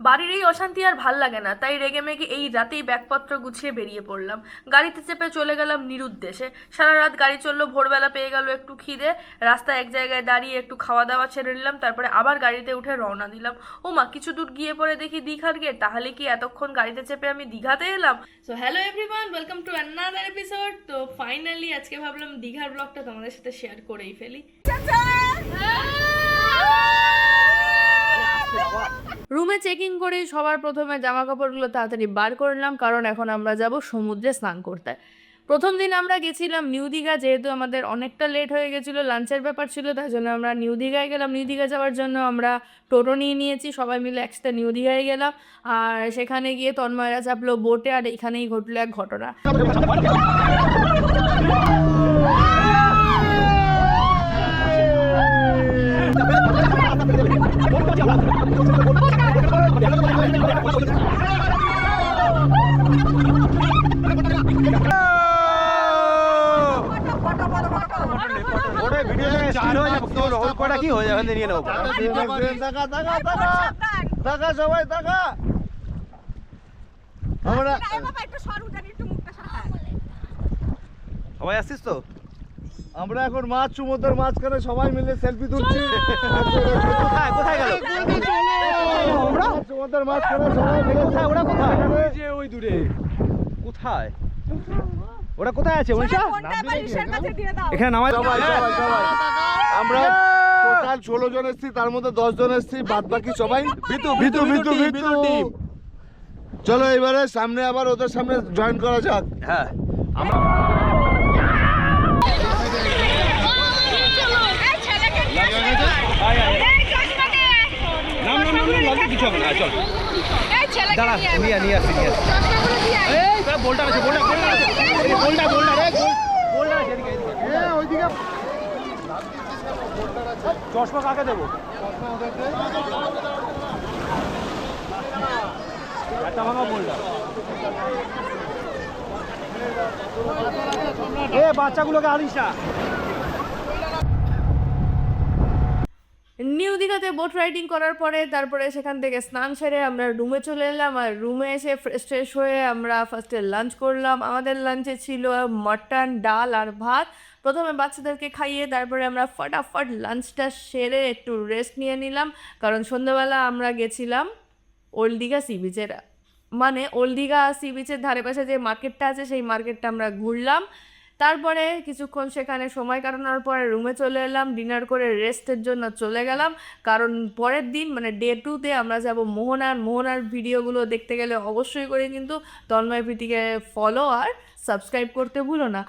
বাড়ির এই অশান্তি আর ভালো লাগে না। তাই রেগে মেগে এই রাতেই ব্যাগপত্র গুছিয়ে বেরিয়ে পড়লাম। গাড়িতে চেপে চলে গেলাম নিরুদ্দেশে। সারা রাত গাড়ি চলল ভোরবেলা পেয়ে গেল একটু খিদে। রাস্তায় এক জায়গায় দাঁড়িয়ে একটু খাওয়া দাওয়া ছেড়ে নিলাম তারপরে আবার গাড়িতে উঠে রওনা দিলাম। ও মা কিছু দূর গিয়ে পরে দেখি দীঘার গেট তাহলে কি এতক্ষণ গাড়িতে চেপে আমি দীঘাতে এলাম? So hello everyone welcome to another episode তো ফাইনালি আজকে ভাবলাম দীঘার ব্লগটা তোমাদের সাথে শেয়ার করেই ফেলি। রুমে চেকিং করে, সবার প্রথমে জামা কাপড়গুলো তাড়াতাড়ি বার করলাম কারণ এখন আমরা যাব সমুদ্রে স্নান করতে। প্রথম দিন আমরা গেছিলাম নিউ দীঘা, যেহেতু আমাদের অনেকটা লেট হয়ে গেছিল লাঞ্চের ব্যাপার ছিল, তাই জন্য আমরা নিউ দীঘায় গেলাম। নিউ দীঘা যাওয়ার জন্য আমরা টোটো নিয়ে নিয়েছি, সবাই মিলে একসাথে নিউ দীঘায় গেলাম। আর সেখানে গিয়ে তন্ময়রা চাপলো বোটে আর এখানেই ঘটলো এক ঘটনা। কি হয়ে যাবে নিয়ে নেব টাকা টাকা টাকা টাকা সবাই টাকা আমরা সবাই আসছিস তো? আমরা এখন মাছ সমুদ্রের মাঝখানে সবাই মিলে সেলফি তুলছি। আমরা সমুদ্রের মাঝখানে সবাই কোথায়? ওরা কোথায়? যে ওই দূরে। কোথায়? ওরা কোথায় আছে এখানে নামাজ সবাই সবাই সবাই। আমরা টোটাল ষোলো জন এসেছি তার মধ্যে দশ জন এসেছি বাদ বাকি সবাই। বিতু, বিতু বিতু, বিতু বিতু বিতু চলো এবারে সামনে আবার ওদের সামনে জয়েন করা যাক। হ্যাঁ। আমরা হবে না চল। দাঁড়া নিয়ে নিয়ে আসি নিয়ে আসি এই আছে বলটা বলটা আছে। এই বলটা বলটা রে গোল আছে এদিকে এদিকে। চশমা কাকে দেবো? একটা ভাঙা বলটা এ বাচ্চাগুলোকে আনিস না। নিউ দীঘাতে বোট রাইডিং করার পরে তারপরে সেখান থেকে স্নান সেরে আমরা রুমে চলে এলাম আর রুমে এসে ফ্রেশ ট্রেশ হয়ে আমরা ফার্স্টে লাঞ্চ করলাম। আমাদের লাঞ্চে ছিল মটন ডাল আর ভাত। প্রথমে বাচ্চাদেরকে খাইয়ে তারপরে আমরা ফটাফট লাঞ্চটা সেরে একটু রেস্ট নিয়ে নিলাম। কারণ সন্ধ্যেবেলা আমরা গেছিলাম ওল্ড দীঘা সি বিচের মানে ওল্ড দীঘা সি বিচের ধারে পাশে যে মার্কেটটা আছে, সেই মার্কেটটা আমরা ঘুরলাম। তারপরে কিছুক্ষণ সেখানে সময় কাটানোর পরে রুমে চলে এলাম ডিনার করে রেস্টের জন্য চলে গেলাম। কারণ পরের দিন মানে ডে টুতে আমরা যাব মোহনার। মোহনার ভিডিওগুলো দেখতে গেলে অবশ্যই করে কিন্তু তন্ময় প্রীতিকে ফলো আর সাবস্ক্রাইব করতে ভুলো না।